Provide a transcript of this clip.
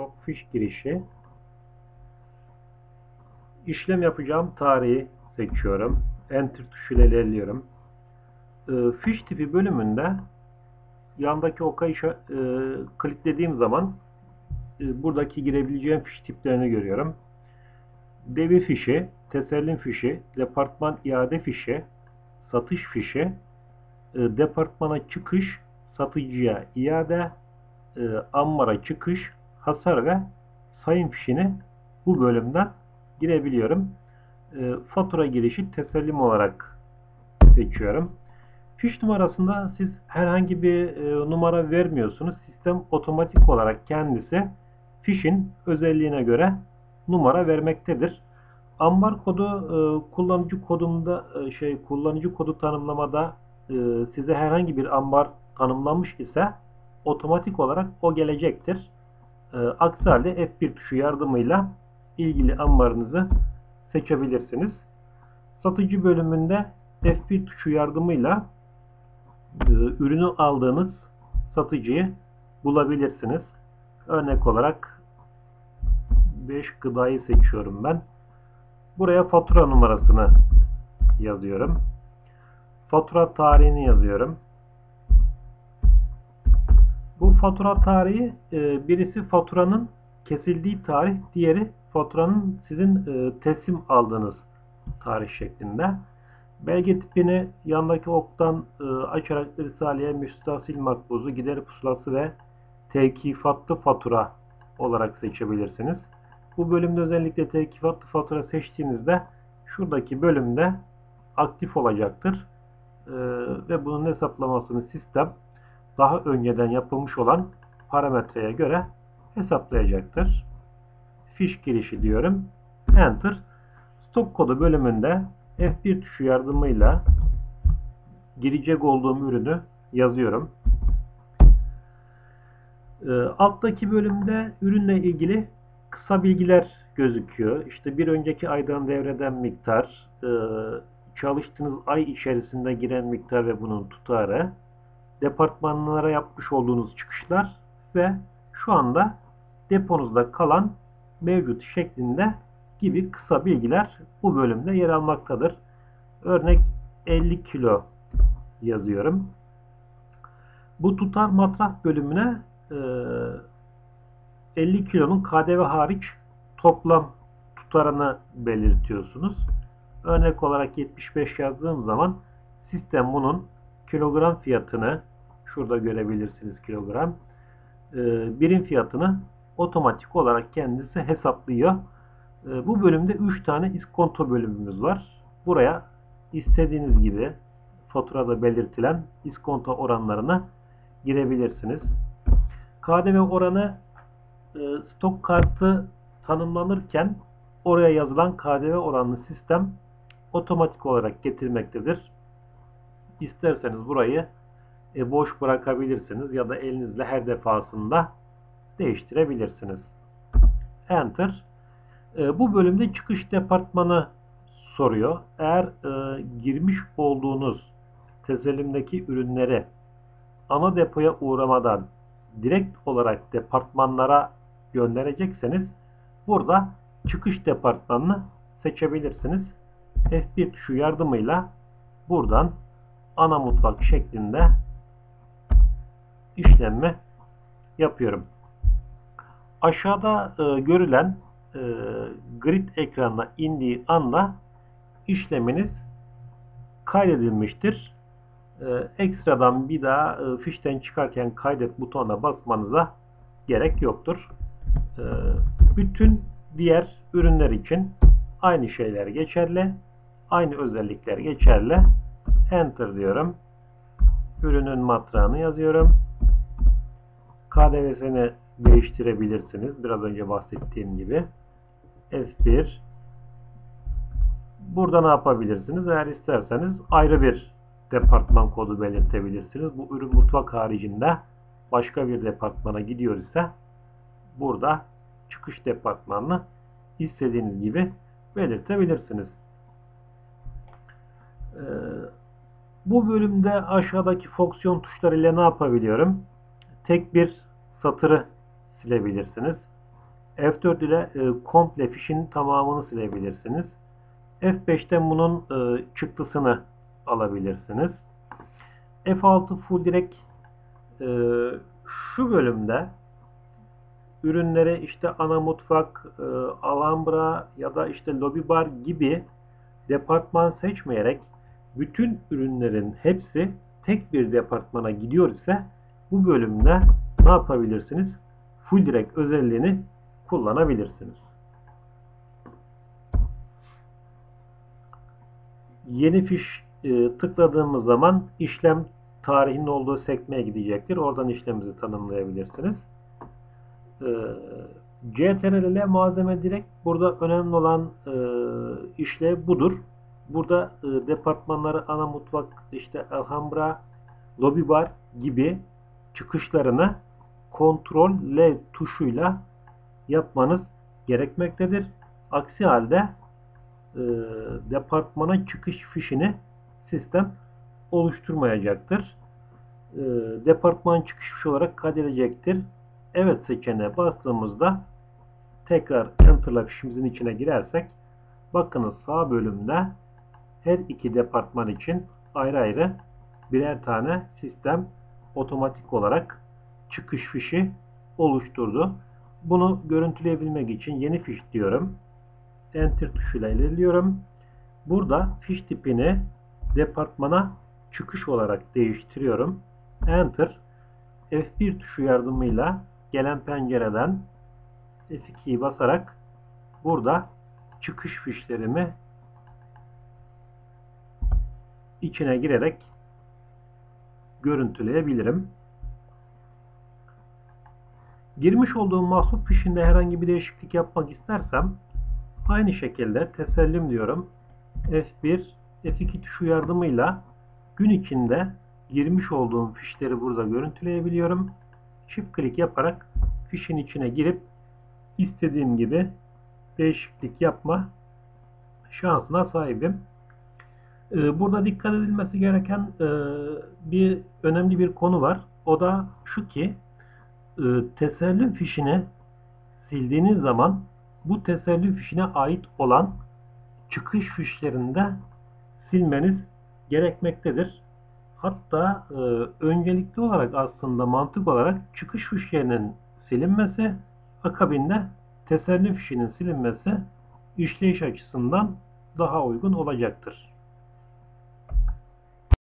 stok fiş girişi. İşlem yapacağım tarihi seçiyorum. Enter tuşuyla ilerliyorum. E, fiş tipi bölümünde yandaki oka işe, e, kliklediğim zaman e, buradaki girebileceğim fiş tiplerini görüyorum. Devir fişi, tesellim fişi, departman iade fişi, satış fişi, e, departmana çıkış, satıcıya iade, e, ammara çıkış, hasar ve sayım fişini bu bölümden girebiliyorum. E, fatura girişi tesellim olarak seçiyorum. Fiş numarasında siz herhangi bir e, numara vermiyorsunuz. Sistem otomatik olarak kendisi fişin özelliğine göre numara vermektedir. Ambar kodu e, kullanıcı kodumda e, şey kullanıcı kodu tanımlamada e, size herhangi bir ambar tanımlanmış ise otomatik olarak o gelecektir. E, aksi halde F1 tuşu yardımıyla ilgili ambarınızı seçebilirsiniz. Satıcı bölümünde F1 tuşu yardımıyla e, ürünü aldığınız satıcıyı bulabilirsiniz. Örnek olarak 5 gıdayı seçiyorum ben. Buraya fatura numarasını yazıyorum. Fatura tarihini yazıyorum. Fatura tarihi e, birisi faturanın kesildiği tarih, diğeri faturanın sizin e, teslim aldığınız tarih şeklinde. Belge tipini yandaki oktan e, açarak Risale'ye müstasil makbuzu, gider pusulası ve tekifatlı fatura olarak seçebilirsiniz. Bu bölümde özellikle tekifatlı fatura seçtiğinizde şuradaki bölümde aktif olacaktır. Ee, ve bunun hesaplamasını sistem daha önceden yapılmış olan parametreye göre hesaplayacaktır. Fiş girişi diyorum. Enter. Stok kodu bölümünde F1 tuşu yardımıyla girecek olduğum ürünü yazıyorum. E, alttaki bölümde ürünle ilgili kısa bilgiler gözüküyor. İşte bir önceki aydan devreden miktar, e, çalıştığınız ay içerisinde giren miktar ve bunun tutarı, departmanlara yapmış olduğunuz çıkışlar ve şu anda deponuzda kalan mevcut şeklinde gibi kısa bilgiler bu bölümde yer almaktadır. Örnek 50 kilo yazıyorum. Bu tutar matrah bölümüne 50 ee, kilonun KDV hariç toplam tutarını belirtiyorsunuz. Örnek olarak 75 yazdığım zaman sistem bunun kilogram fiyatını şurada görebilirsiniz kilogram ee, birim fiyatını otomatik olarak kendisi hesaplıyor. Ee, bu bölümde 3 tane iskonto bölümümüz var. Buraya istediğiniz gibi faturada belirtilen iskonto oranlarına girebilirsiniz. KDV oranı e, stok kartı tanımlanırken oraya yazılan KDV oranlı sistem otomatik olarak getirmektedir. İsterseniz burayı e, boş bırakabilirsiniz ya da elinizle her defasında değiştirebilirsiniz. Enter. E, bu bölümde çıkış departmanı soruyor. Eğer e, girmiş olduğunuz teselimdeki ürünleri ana depoya uğramadan direkt olarak departmanlara gönderecekseniz burada çıkış departmanını seçebilirsiniz. F1 tuşu yardımıyla buradan ana mutfak şeklinde işlemi yapıyorum. Aşağıda e, görülen e, grid ekranına indiği anda işleminiz kaydedilmiştir. Ee, ekstradan bir daha e, fişten çıkarken kaydet butonuna basmanıza gerek yoktur. Ee, bütün diğer ürünler için aynı şeyler geçerli. Aynı özellikler geçerli. Enter diyorum. Ürünün matrağını yazıyorum. KDV'sini değiştirebilirsiniz. Biraz önce bahsettiğim gibi. F1 Burada ne yapabilirsiniz? Eğer isterseniz ayrı bir departman kodu belirtebilirsiniz. Bu ürün mutfak haricinde başka bir departmana gidiyor ise burada çıkış departmanını istediğiniz gibi belirtebilirsiniz. Ee, bu bölümde aşağıdaki fonksiyon tuşları ile ne yapabiliyorum? Tek bir satırı silebilirsiniz. F4 ile e, komple fişin tamamını silebilirsiniz. F5'ten bunun e, çıktısını alabilirsiniz. F6 full direkt e, şu bölümde ürünleri işte ana mutfak, e, Alhambra ya da işte lobby bar gibi departman seçmeyerek bütün ürünlerin hepsi tek bir departmana gidiyor ise bu bölümde ne yapabilirsiniz? Full direkt özelliğini kullanabilirsiniz. Yeni fiş e, tıkladığımız zaman işlem tarihinin olduğu sekmeye gidecektir. Oradan işlemimizi tanımlayabilirsiniz. E, CTRL malzeme direkt burada önemli olan e, işlev budur. Burada e, departmanları ana mutfak, işte Alhambra, lobby bar gibi çıkışlarını kontrol L tuşuyla yapmanız gerekmektedir. Aksi halde e, departmana çıkış fişini sistem oluşturmayacaktır. E, departman çıkış fişi olarak kaydedecektir. Evet seçeneğe bastığımızda tekrar Enter'la fişimizin içine girersek bakınız sağ bölümde her iki departman için ayrı ayrı birer tane sistem otomatik olarak çıkış fişi oluşturdu. Bunu görüntüleyebilmek için yeni fiş diyorum. Enter tuşuyla ilerliyorum. Burada fiş tipini departmana çıkış olarak değiştiriyorum. Enter F1 tuşu yardımıyla gelen pencereden F2'yi basarak burada çıkış fişlerimi içine girerek görüntüleyebilirim. Girmiş olduğum mahsup fişinde herhangi bir değişiklik yapmak istersem aynı şekilde tesellim diyorum. F1, F2 tuşu yardımıyla gün içinde girmiş olduğum fişleri burada görüntüleyebiliyorum. Çift klik yaparak fişin içine girip istediğim gibi değişiklik yapma şansına sahibim. Ee, burada dikkat edilmesi gereken e, bir önemli bir konu var. O da şu ki e, tesellüm fişini sildiğiniz zaman bu tesellüm fişine ait olan çıkış fişlerinde silmeniz gerekmektedir. Hatta e, öncelikli olarak aslında mantık olarak çıkış fişlerinin silinmesi akabinde tesellüm fişinin silinmesi işleyiş açısından daha uygun olacaktır.